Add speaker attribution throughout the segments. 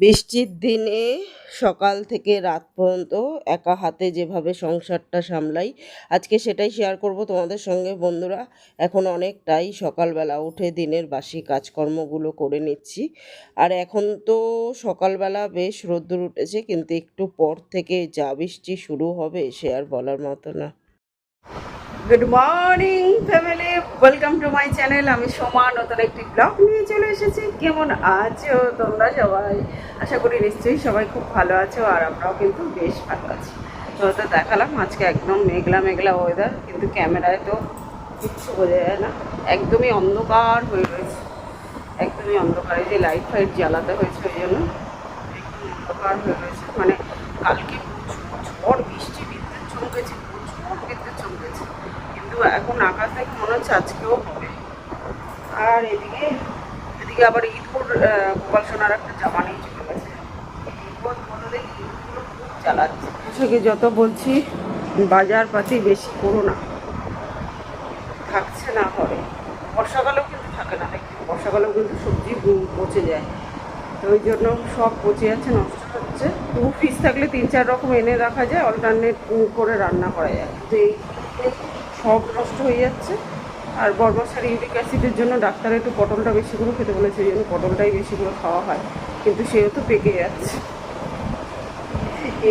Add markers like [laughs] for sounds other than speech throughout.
Speaker 1: বৃষ্টির দিনে সকাল থেকে রাত পর্যন্ত একা হাতে যেভাবে সংসারটা সামলাই, আজকে সেটাই শেয়ার করব তোমাদের সঙ্গে। বন্ধুরা, এখন অনেকটাই সকালবেলা উঠে দিনের বাসি কাজকর্মগুলো করে নিচ্ছি। আর এখন তো সকালবেলা বেশ রোদ্দুর উঠেছে, কিন্তু একটু পর থেকে যা বৃষ্টি শুরু হবে, সে আর বলার মতো না।
Speaker 2: Good morning family welcome to my channel আমি সোমা, নতুন একটি ব্লগ নিয়ে চলে এসেছি। কেমন আছো তোমরা সবাই? আশা করি নিশ্চয়ই সবাই খুব ভালো আছো আর আমরাও কিন্তু বেশ ভালো আছি। তো তো দেখালাম, আজকে একদম মেঘলা মেঘলা ওয়েদার কিন্তু ক্যামেরায় তো কিচ্ছু বোঝা যায় না। একদমই অন্ধকার হয়ে রয়েছে। একদমই অন্ধকার যে লাইট ফাইট জ্বালাতে হয়েছে ওই জন্য। একদম অন্ধকার হয়ে রয়েছে। মানে কালকে এখন আকাশ দেখে মনে হচ্ছে আজকেও হবে। আর এদিকে এদিকে আবার ঈদপুর গোপাল সোনার একটা জামা নিয়ে চলে গেছে। চালাচ্ছে। যত বলছি বাজার পাতি বেশি করো না। থাকছে না ঘরে। বর্ষাকালেও কিন্তু থাকে না বর্ষাকালেও কিন্তু সবজি পচে যায়। তো ওই জন্য সব পচে যাচ্ছে, নষ্ট হচ্ছে। তবু ফ্রিজ থাকলে তিন চার রকম এনে রাখা যায় অল্টারনেট করে রান্না করা যায়। কিন্তু এই সব নষ্ট হয়ে যাচ্ছে। আর বর্মশার ইউরিক অ্যাসিডের জন্য ডাক্তার একটু পটলটা বেশি করে খেতে বলেছে এই জন্য পটলটাই বেশি করে খাওয়া হয়। কিন্তু সেও তো পেকে যাচ্ছে।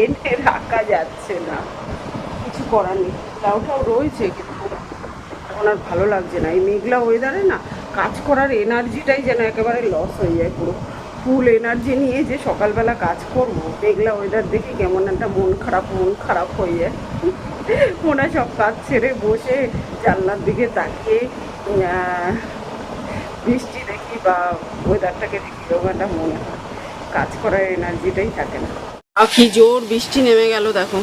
Speaker 2: এনে রাখা যাচ্ছে না। কিছু করার নেই। লাউটাও রয়েছে, কিন্তু এখন আর ভালো লাগছে না। এই মেঘলা ওয়েদারে না কাজ করার এনার্জিটাই যেন একেবারে লস হয়ে যায় পুরো। ফুল এনার্জি নিয়ে যে সকালবেলা কাজ করব, মেঘলা ওয়েদার দেখে কেমন একটা মন খারাপ মন খারাপ হয়ে যায়। হয় সব কাজ ছেড়ে বসে জানলার দিকে তাকিয়ে বৃষ্টি দেখি বা ওয়েদারটাকে দেখি একটা মনে হয়। কাজ করার এনার্জিটাই থাকে না।
Speaker 1: আর কি জোর বৃষ্টি নেমে গেল দেখো।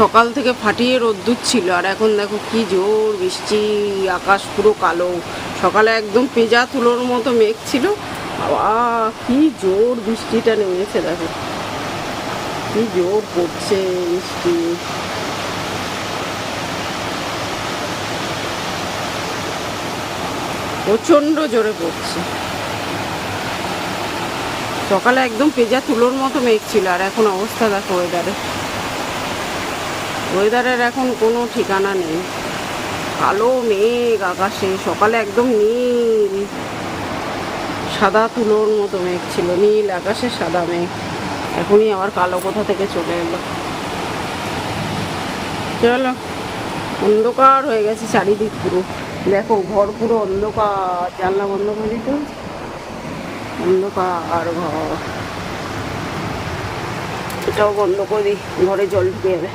Speaker 1: সকাল থেকে ফাটিয়ে রোদ্দুর ছিল, আর এখন দেখো কি জোর বৃষ্টি, আকাশ পুরো কালো। সকালে একদম পেঁজা তুলোর মতো মেঘ ছিল। বাবা, কি জোর বৃষ্টিটা নেমেছে দেখো। কি জোর পড়ছে বৃষ্টি। প্রচণ্ড জোরে পড়ছে সকালে একদম পেঁজা তুলোর মতো মেঘ ছিল, আর এখন অবস্থা দেখো ওয়েদারে ওয়েদারের এখন কোনো ঠিকানা নেই। কালো মেঘ আকাশে, সকালে একদম নীল। সাদা তুলোর মতো মেঘ ছিল, নীল আকাশে সাদা মেঘ। এখনই আবার কালো কোথা থেকে চলে এলো। চলো, অন্ধকার হয়ে গেছে চারিদিক পুরো। দেখো, ঘর পুরো অন্ধকার, জানলা বন্ধ করে দিতে। অন্ধকার ঘর। এটাও বন্ধ করে দিই, ঘরে জল ঢুকে যাবে।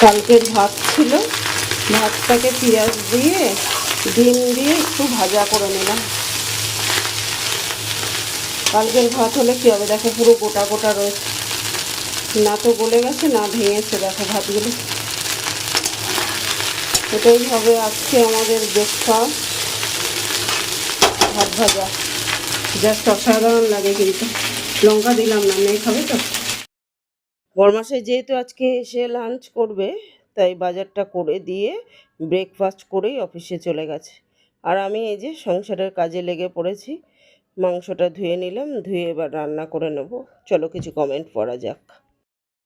Speaker 1: কালকের ভাত ছিল, ভাতটাকে পেঁয়াজ দিয়ে, ডিম দিয়ে একটু ভাজা করে নিলাম। কালকের ভাত হলে কী হবে? দেখো পুরো গোটা গোটা রয়েছে। না তো গলে গেছে, না ভেঙেছে, দেখো ভাতগুলো। এটাই হবে আজকে আমাদের ব্রেকফাস্ট। ভাত ভাজা। জাস্ট অসাধারণ লাগে কিন্তু। লঙ্কা দিলাম না মেয়ে খাবে তো? বরমাসে যেহেতু আজকে এসে লাঞ্চ করবে, তাই বাজারটা করে দিয়ে ব্রেকফাস্ট করেই অফিসে চলে গেছে। আর আমি এই যে সংসারের কাজে লেগে পড়েছি, মাংসটা ধুয়ে নিলাম, ধুয়ে এবার রান্না করে নেব। চলো কিছু কমেন্ট পড়া যাক।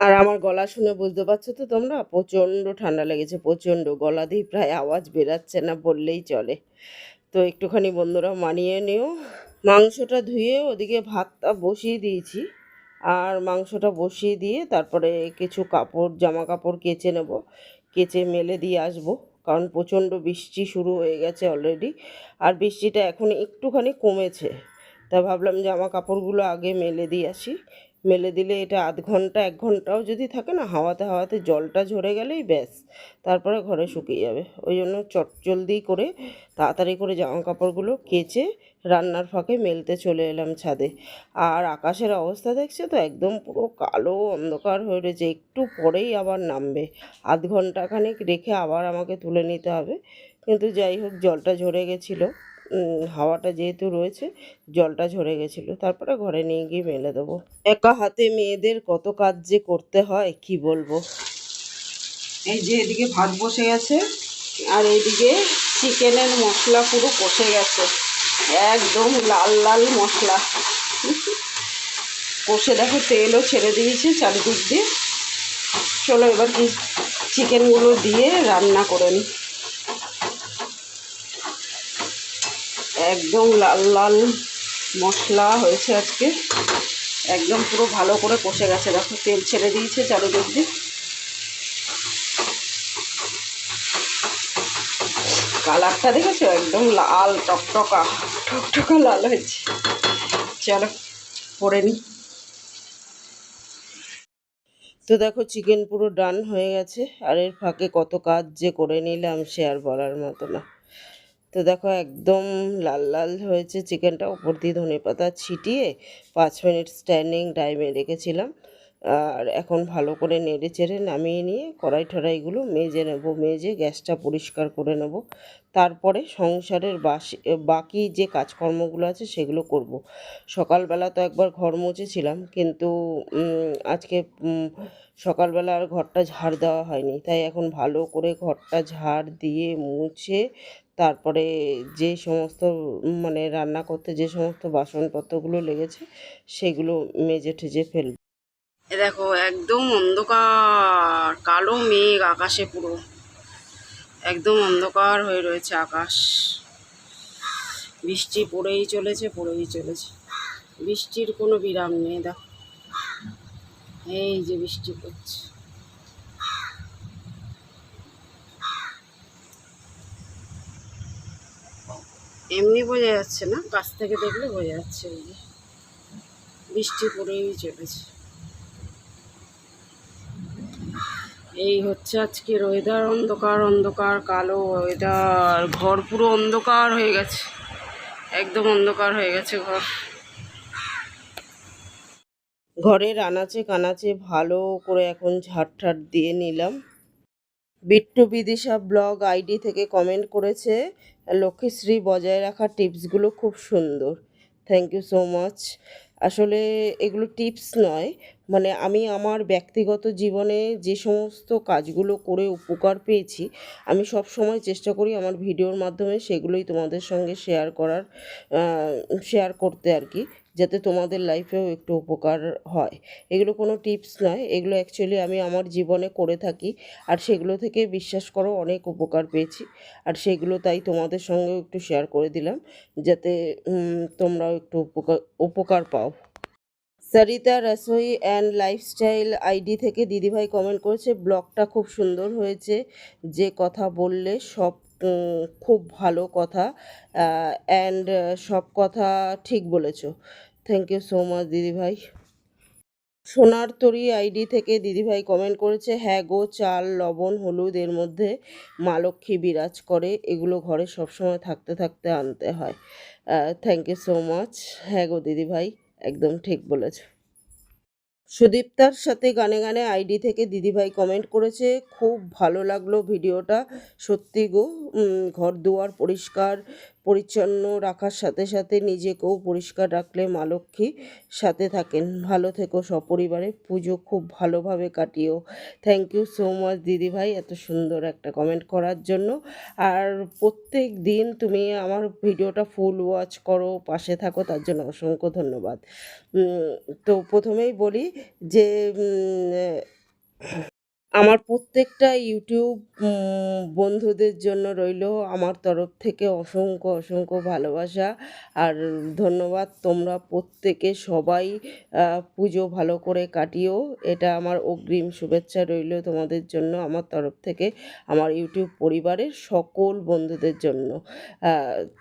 Speaker 1: আর আমার গলা শুনে বুঝতে পারছ তো তোমরা? প্রচণ্ড ঠান্ডা লেগেছে, প্রচণ্ড। গলা দিয়ে প্রায় আওয়াজ বেরাচ্ছে না বললেই চলে। তো একটুখানি বন্ধুরা মানিয়ে নিও। মাংসটা ধুয়ে ওদিকে ভাতটা বসিয়ে দিয়েছি। আর মাংসটা বসিয়ে দিয়ে তারপরে কিছু কাপড়, জামা কাপড় কেচে নেব। কেচে মেলে দিয়ে আসব। কারণ প্রচণ্ড বৃষ্টি শুরু হয়ে গেছে অলরেডি আর বৃষ্টিটা এখন একটুখানি কমেছে। তা ভাবলাম জামা কাপড়গুলো আগে মেলে দিয়ে আসি। মেলে দিলে এটা আধ ঘণ্টা, এক ঘন্টাও যদি থাকে না, হাওয়াতে হাওয়াতে জলটা ঝরে গেলেই ব্যাস, তারপরে ঘরে শুকিয়ে যাবে। ওই জন্য চটজলদি করে তাড়াতাড়ি করে জামা কাপড়গুলো কেচে রান্নার ফাঁকে মেলতে চলে এলাম ছাদে। আর আকাশের অবস্থা দেখছে তো? একদম পুরো কালো অন্ধকার হয়ে রয়েছে। একটু পরেই আবার নামবে। আধ ঘণ্টা খানেক রেখে আবার আমাকে তুলে নিতে হবে। কিন্তু যাই হোক, জলটা ঝরে গেছিল। হাওয়াটা যেহেতু রয়েছে জলটা ঝরে গেছিল তারপরে ঘরে নিয়ে গিয়ে মেলে দেবো। একা হাতে মেয়েদের কত কাজ যে করতে হয় কি বলব?
Speaker 2: এই যে এদিকে ভাত বসে গেছে আর এইদিকে চিকেনের মশলা পুরো কষে গেছে।
Speaker 1: একদম লাল লাল মশলা। কষে দেখো তেলও ছেড়ে দিয়েছে চারিদিক দিয়ে। চলো এবার কি চিকেনগুলো দিয়ে রান্না করে নিই একদম লাল লাল মশলা হয়েছে আজকে। একদম পুরো ভালো করে কষে গেছে। দেখো, তেল ছেড়ে দিয়েছে চারিদিক দিয়ে। কালারটা দেখেছ? একদম লাল, টকটকা টকটকা লাল হয়েছে। চলো, পরে নিই তো দেখো, চিকেন পুরো ডান হয়ে গেছে। আর এর ফাঁকে কত কাজ যে করে নিলাম, সে আর বলার মতো না। তো দেখো একদম লাল লাল হয়েছে চিকেনটা। উপর দিয়ে ধনে পাতা ছিটিয়ে পাঁচ মিনিট স্ট্যান্ডিং টাইমে রেখেছিলাম। আর এখন ভালো করে নেড়ে চেড়ে নামিয়ে নিয়ে কড়াই ঠড়াইগুলো মেজে নেব, মেজে গ্যাসটা পরিষ্কার করে নেব। তারপরে সংসারের বাসি, বাকি যে কাজকর্মগুলো আছে সেগুলো করব। সকালবেলা তো একবার ঘর মুছেছিলাম, কিন্তু আজকে সকালবেলা আর ঘরটা ঝাড় দেওয়া হয়নি। তাই এখন ভালো করে ঘরটা ঝাড় দিয়ে মুছে তারপরে যে সমস্ত মানে রান্না করতে যে সমস্ত বাসনপত্রগুলো লেগেছে, সেগুলো মেজে ঠেজে ফেলব। এ দেখো, একদম অন্ধকার, কালো মেঘ আকাশে পুরো। একদম অন্ধকার হয়ে রয়েছে আকাশ। বৃষ্টি পড়েই চলেছে পড়েই চলেছে। বৃষ্টির কোনো বিরাম নেই, দেখো। এই যে বৃষ্টি পড়ছে। এমনি বোঝা যাচ্ছে না কাছ থেকে দেখলে বোঝা যাচ্ছে বৃষ্টি পড়েই চলেছে। এই হচ্ছে আজকের ওয়েদার অন্ধকার অন্ধকার, কালো ওয়েদার ঘর পুরো অন্ধকার হয়ে গেছে। একদম অন্ধকার হয়ে গেছে ঘর। ঘরের আনাচে কানাচে ভালো করে এখন ঝাড় দিয়ে নিলাম। বিট্টু বিদিশা ব্লগ আইডি থেকে কমেন্ট করেছে লক্ষ্মীশ্রী বজায় রাখার টিপসগুলো খুব সুন্দর। থ্যাংক ইউ সো মাচ আসলে এগুলো টিপস নয় মানে আমি আমার ব্যক্তিগত জীবনে যে সমস্ত কাজগুলো করে উপকার পেয়েছি, আমি সব সময় চেষ্টা করি আমার ভিডিওর মাধ্যমে সেগুলোই তোমাদের সঙ্গে শেয়ার করার শেয়ার করতে আর কি। যাতে তোমাদের লাইফেও একটু উপকার হয়। এগুলো কোনো টিপস নয়। এগুলো অ্যাকচুয়ালি আমি আমার জীবনে করে থাকি। আর সেগুলো থেকে বিশ্বাস করো, অনেক উপকার পেয়েছি। আর সেগুলো তাই তোমাদের সঙ্গেও একটু শেয়ার করে দিলাম, যাতে তোমরাও একটু উপকার উপকার পাও। Sarita Rasoi and lifestyle ID থেকে দিদিভাই কমেন্ট করেছে ব্লগটা খুব সুন্দর হয়েছে। যে কথা বললে সব খুব ভালো কথা অ্যান্ড সব কথা ঠিক বলেছ। থ্যাংক ইউ সো মাচ দিদিভাই। সোনার তরি আইডি থেকে দিদিভাই কমেন্ট করেছে হ্যাঁ গো, চাল, লবণ, হলুদ, এর মধ্যে মা লক্ষ্মী বিরাজ করে, এগুলো ঘরে সবসময় থাকতে থাকতে আনতে হয়। থ্যাংক ইউ সো মাচ হ্যাঁ গো, দিদিভাই, একদম ঠিক বলেছ। সুদীপ্তার সাথে গানে গানে আইডি থেকে দিদিভাই কমেন্ট করেছে, খুব ভালো লাগল ভিডিওটা। সত্যি গো ঘর দুয়ার পরিষ্কার পরিচ্ছন্ন রাখার সাথে সাথে নিজেকেও পরিষ্কার রাখলে মা লক্ষ্মী সাথে থাকেন। ভালো থেকো সপরিবারে। পুজো খুব ভালোভাবে কাটিও। থ্যাংক ইউ সো মাচ দিদিভাই, এত সুন্দর একটা কমেন্ট করার জন্য। আর প্রত্যেক দিন তুমি আমার ভিডিওটা ফুল ওয়াচ করো, পাশে থাকো, তার জন্য অসংখ্য ধন্যবাদ। তো প্রথমেই বলি যে আমার প্রত্যেকটা ইউটিউব বন্ধুদের জন্য রইল আমার তরফ থেকে অসংখ্য অসংখ্য ভালোবাসা। আর ধন্যবাদ তোমরা প্রত্যেকে সবাই পুজো ভালো করে কাটিও। এটা আমার অগ্রিম শুভেচ্ছা রইল তোমাদের জন্য, আমার তরফ থেকে, আমার ইউটিউব পরিবারের সকল বন্ধুদের জন্য।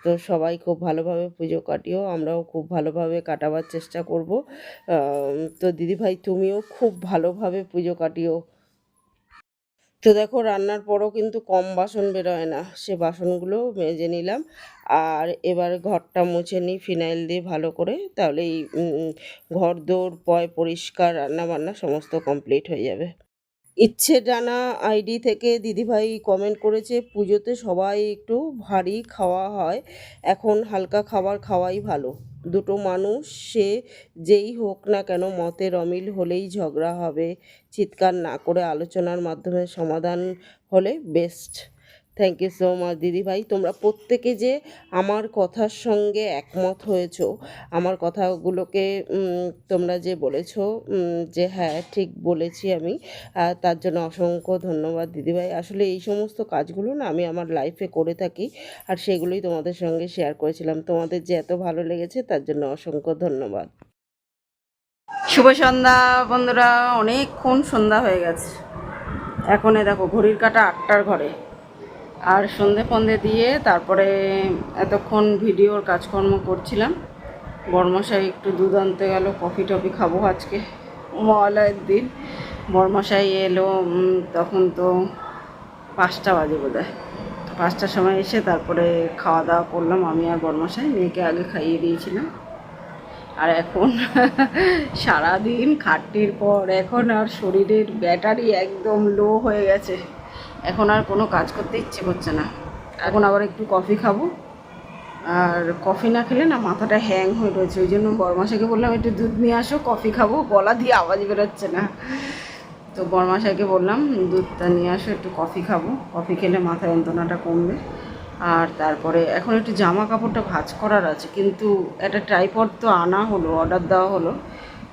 Speaker 1: তো সবাই খুব ভালোভাবে পুজো কাটিও, আমরাও খুব ভালোভাবে কাটাবার চেষ্টা করব। তো দিদিভাই, তুমিও খুব ভালোভাবে পুজো কাটিও। তো দেখো রান্নার পরও কিন্তু কম বাসন বেরোয় না। সে বাসনগুলো মেজে নিলাম আর এবার ঘরটা মুছে নিই ফিনাইল দিয়ে ভালো করে। তাহলে এই ঘর দৌড় পয় পরিষ্কার, রান্না বান্না সমস্ত কমপ্লিট হয়ে যাবে। ইচ্ছে জানা আইডি থেকে দিদিভাই কমেন্ট করেছে, পুজোতে সবাই একটু ভারী খাওয়া হয়। এখন হালকা খাবার খাওয়াই ভালো। দুটো মানুষ, সে যেই হোক না কেন মতের অমিল হলেই ঝগড়া হবে। চিৎকার না করে আলোচনার মাধ্যমে সমাধান হলে best thank you so much দিদি ভাই। তোমরা প্রত্যেকে যে আমার কথার সঙ্গে একমত হয়েছো, আমার কথাগুলোকে তোমরা যে বলেছ যে হ্যাঁ ঠিক বলেছি আমি তার জন্য অসংখ্য ধন্যবাদ দিদিভাই আসলে এই সমস্ত কাজগুলো না আমি আমার লাইফে করে থাকি, আর সেগুলোই তোমাদের সঙ্গে শেয়ার করেছিলাম। তোমাদের যে এত ভালো লেগেছে, তার জন্য অসংখ্য ধন্যবাদ।
Speaker 2: শুভ সন্ধ্যা, বন্ধুরা। অনেকক্ষণ সন্ধ্যা হয়ে গেছে। এখন দেখো, ঘড়ির কাটা আটটার ঘরে। আর সন্ধে ফন্দে দিয়ে তারপরে এতক্ষণ ভিডিওর কাজকর্ম করছিলাম। বর্মশাই একটু দুধ আনতে গেল, কফি টফি খাব আজকে। মহালয়ের দিন। বর্মশাই এলো তখন তো পাঁচটা বাজে বোধ হয় পাঁচটার সময় এসে তারপরে খাওয়া দাওয়া করলাম আমি আর বর্মশাই। মেয়েকে আগে খাইয়ে দিয়েছিলাম। আর এখন [laughs] সারাদিন খাটনির পর এখন আর শরীরের ব্যাটারি একদম লো হয়ে গেছে। এখন আর কোনো কাজ করতে ইচ্ছে করছে না। এখন আবার একটু কফি খাব। আর কফি না খেলে না মাথাটা হ্যাং হয়ে রয়েছে। ওই জন্য বরমাসাকে বললাম, একটু দুধ নিয়ে আসো, কফি খাব। গলা দিয়ে আওয়াজ বেরোচ্ছে না। তো বরমাসাকে বললাম, দুধটা নিয়ে আসো, একটু কফি খাব। কফি খেলে মাথা যন্ত্রণাটা কমবে। আর তারপরে এখন একটু জামা কাপড়টা ভাঁজ করার আছে। কিন্তু একটা ট্রাইপড তো আনা হলো অর্ডার দেওয়া হলো।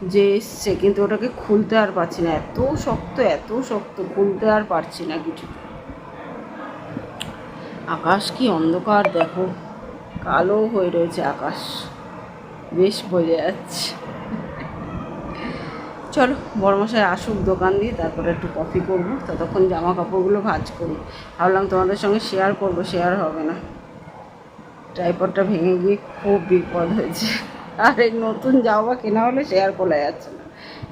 Speaker 2: যে এসছে, কিন্তু ওটাকে খুলতে আর পারছি না। এত শক্ত এত শক্ত, খুলতে আর পারছি না কিছু। আকাশ কি অন্ধকার, দেখো। কালো হয়ে রয়েছে আকাশ। বেশ বোঝা যাচ্ছে। চলো বড়মশাই আসুক দোকান দিয়ে, তারপরে একটু কফি করব। ততক্ষণ জামা কাপড়গুলো ভাঁজ করি। ভাবলাম তোমাদের সঙ্গে শেয়ার করব শেয়ার হবে না। ট্রাইপডটা ভেঙে গিয়ে খুব বিপদ হয়েছে। আর এই নতুন জামা কেনা হলে শেয়ার করা যাচ্ছে না।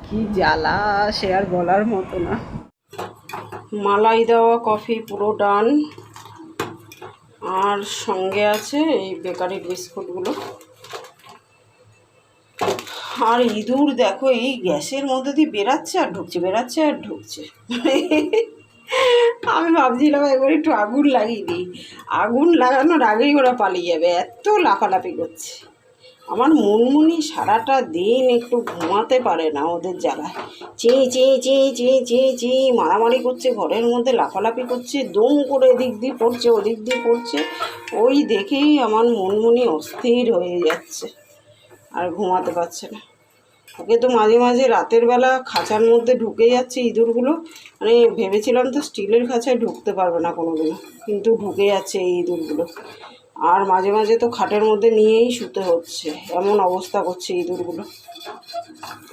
Speaker 2: কি জ্বালা শেয়ার বলার মতো না। মালাই দেওয়া কফি পুরো ডান। আর সঙ্গে আছে এই বেকারি বিস্কুটগুলো। আর ইঁদুর দেখো, এই গ্যাসের মধ্যে দিয়ে বেরাচ্ছে আর ঢুকছে, বেরাচ্ছে আর ঢুকছে। আমি ভাবছিলাম একবার একটু আগুন লাগিয়ে দিই। আগুন লাগানোর আগেই ওরা পালিয়ে যাবে। এত লাফালাফি করছে। আমার মনমুনি সারাটা দিন একটু ঘুমাতে পারে না ওদের জ্বালায়। চেয়ে চেয়ে চেয়ে চেয়ে চেয়ে চেয়ে মারামারি করছে, ঘরের মধ্যে লাফালাফি করছে, দম করে এদিক দিয়ে পড়ছে, ওদিক দিয়ে পড়ছে। ওই দেখেই আমার মনমুনি অস্থির হয়ে যাচ্ছে আর ঘুমাতে পারছে না। ওকে তো মাঝে মাঝে রাতের বেলা খাঁচার মধ্যে ঢুকে যাচ্ছে ইঁদুরগুলো। মানে ভেবেছিলাম তো স্টিলের খাঁচায় ঢুকতে পারবে না কোনোদিনও, কিন্তু ঢুকে যাচ্ছে এই ইঁদুরগুলো। আর মাঝে মাঝে তো খাটের মধ্যে নিয়েই শুতে হচ্ছে। এমন অবস্থা করছে ইঁদুরগুলো।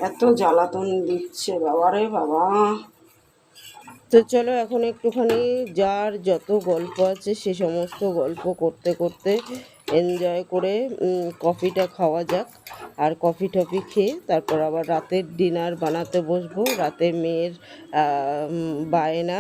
Speaker 2: এত জ্বালাতন দিচ্ছে, বাবারে বাবা।
Speaker 1: তো চলো এখন একটুখানি যার যত গল্প আছে সে সমস্ত গল্প করতে করতে এনজয় করে কফিটা খাওয়া যাক। আর কফি টফি খেয়ে তারপর আবার রাতের ডিনার বানাতে বসবো। রাতে মেয়ের বায়না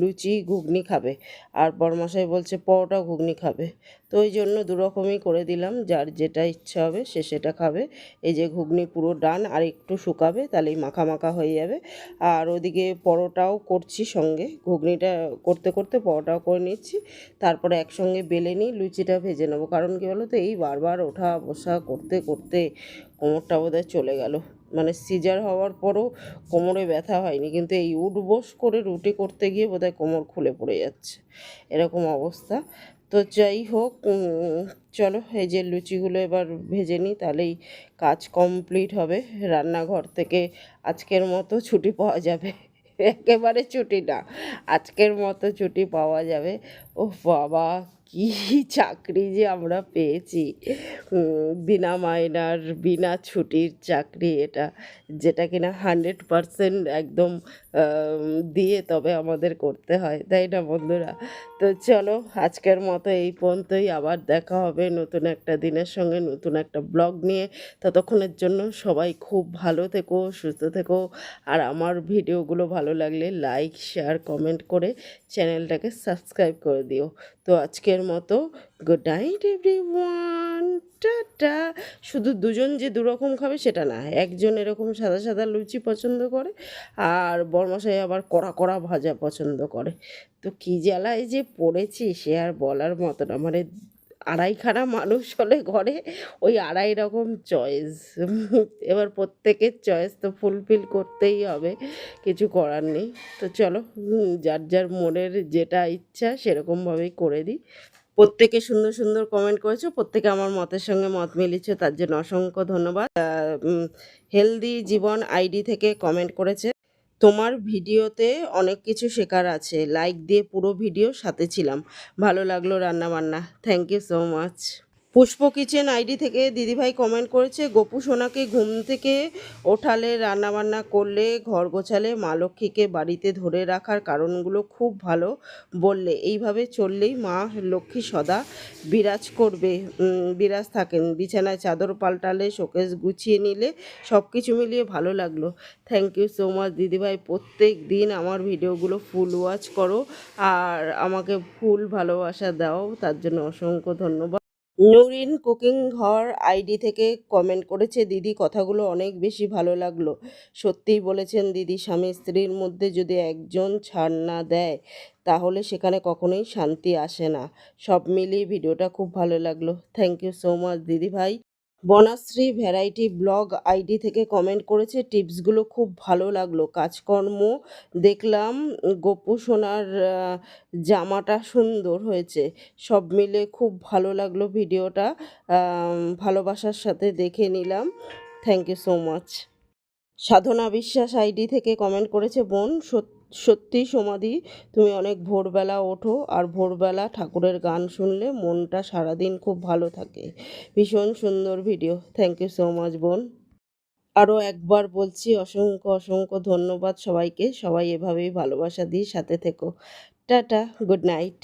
Speaker 1: লুচি ঘুগনি খাবে। আর বড়মশাই বলছে পরোটা ঘুগনি খাবে। তো ওই জন্য দুরকমই করে দিলাম। যার যেটা ইচ্ছা হবে সে সেটা খাবে। এই যে ঘুগনি পুরো ডান আর একটু শুকাবে তাহলেই মাখা মাখা হয়ে যাবে। আর ওদিকে পরোটাও করছি সঙ্গে। ঘুগনিটা করতে করতে পরোটাও করে নিচ্ছি। তারপরে একসঙ্গে বেলে নিই, লুচিটা ভেজে নেব। কারণ কী বলো তো এই বারবার ওঠা বসা করতে করতে কোমরটা বোধহয় চলে গেল। মানে সিজার হওয়ার পরও কোমরে ব্যথা হয়নি, কিন্তু এই উঠবোস করে রুটি করতে গিয়ে বোধহয় কোমর খুলে পড়ে যাচ্ছে। এরকম অবস্থা। তো যাই হোক চলো এই যে লুচিগুলো এবার ভেজে নিই, তাহলেই কাজ কমপ্লিট হবে। রান্নাঘর থেকে আজকের মতো ছুটি পাওয়া যাবে। একেবারে ছুটি না, আজকের মতো ছুটি পাওয়া যাবে। ও বাবা কি চাকরি যে আমরা পেয়েছি। বিনা মাইনার, বিনা ছুটির চাকরি এটা, যেটা কিনা হান্ড্রেড পারসেন্ট একদম দিয়ে তবে আমাদের করতে হয়, তাই না বন্ধুরা? তো চলো, আজকের মতো এই পর্যন্তই, আবার দেখা হবে নতুন একটা দিনের সঙ্গে, নতুন একটা ব্লগ নিয়ে। ততক্ষণের জন্য সবাই খুব ভালো থেকো, সুস্থ থেকো, আর আমার ভিডিওগুলো ভালো লাগলে লাইক, শেয়ার, কমেন্ট করে চ্যানেলটাকে সাবস্ক্রাইব করে দিও। তো আজকের মতো। Good night every one tata. শুধু দুজন যে দুরকম খাবে সেটা না, একজন এরকম সাদা সাদা লুচি পছন্দ করে, আর বর্মাশাই আবার কড়া কড়া ভাজা পছন্দ করে। তো কী জ্বালায় যে পড়েছি সে আর বলার মতো মানে আড়াইখানা মানুষ হলে ঘরে ওই আড়াই রকম চয়েস এবার প্রত্যেকের চয়েস তো ফুলফিল করতেই হবে, কিছু করার নেই। তো চলো যার যার মনের যেটা ইচ্ছা সেরকমভাবেই করে দিই। প্রত্যেকে সুন্দর সুন্দর কমেন্ট করেছ, প্রত্যেকে আমার মতের সঙ্গে মত মিলিয়েছে, তার জন্য অসংখ্য ধন্যবাদ। হেলদি জীবন আইডি থেকে কমেন্ট করেছে। তোমার ভিডিওতে অনেক কিছু শেখার আছে। লাইক দিয়ে পুরো ভিডিও সাথে ছিলাম। ভালো লাগল রান্না বান্না thank you so much Pushpa kitchen ID থেকে দিদিভাই কমেন্ট করেছে, গোপু সোনাকে ঘুম থেকে ওঠালে, রান্নাবান্না করলে, ঘর গোছালে, মা লক্ষ্মীকে বাড়িতে ধরে রাখার কারণগুলো খুব ভালো বললে। এইভাবে চললেই মা লক্ষ্মী সদা বিরাজ করবে বিরাজ থাকেন। বিছানায় চাদর পাল্টালে, শোকেস গুছিয়ে নিলে সব কিছু মিলিয়ে ভালো লাগল। থ্যাংক ইউ সো মাচ দিদিভাই। প্রত্যেক দিন আমার ভিডিওগুলো ফুল ওয়াচ করো আর আমাকে ফুল ভালোবাসা দাও। তার জন্য অসংখ্য ধন্যবাদ। নুরিন কুকিং ঘর আইডি থেকে কমেন্ট করেছে, দিদি, কথাগুলো অনেক বেশি ভালো লাগল। সত্যিই বলেছেন দিদি, স্বামী স্ত্রীর মধ্যে যদি একজন ছাড় না দেয়, তাহলে সেখানে কখনোই শান্তি আসে না। সব মিলিয়ে ভিডিওটা খুব ভালো লাগল। থ্যাংক ইউ সো মাচ দিদি ভাই। বনাশ্রী ভ্যারাইটি ব্লগ আইডি থেকে কমেন্ট করেছে, টিপসগুলো খুব ভালো লাগল। কাজকর্ম দেখলাম, গোপু সোনার জামাটা সুন্দর হয়েছে। সব মিলে খুব ভালো লাগল ভিডিওটা। ভালোবাসার সাথে দেখে নিলাম। Thank you so much Sadhana Biswas ID থেকে কমেন্ট করেছে, বোন সত- সত্যি সমাধি। তুমি অনেক ভোরবেলা ওঠো আর ভোরবেলা ঠাকুরের গান শুনলে মনটা সারাদিন খুব ভালো থাকে। ভীষণ সুন্দর video thank you so much বোন। আরও একবার বলছি অসংখ্য অসংখ্য ধন্যবাদ সবাইকে। সবাই এভাবেই ভালোবাসা দিয়ে সাথে থেকো। Tata good night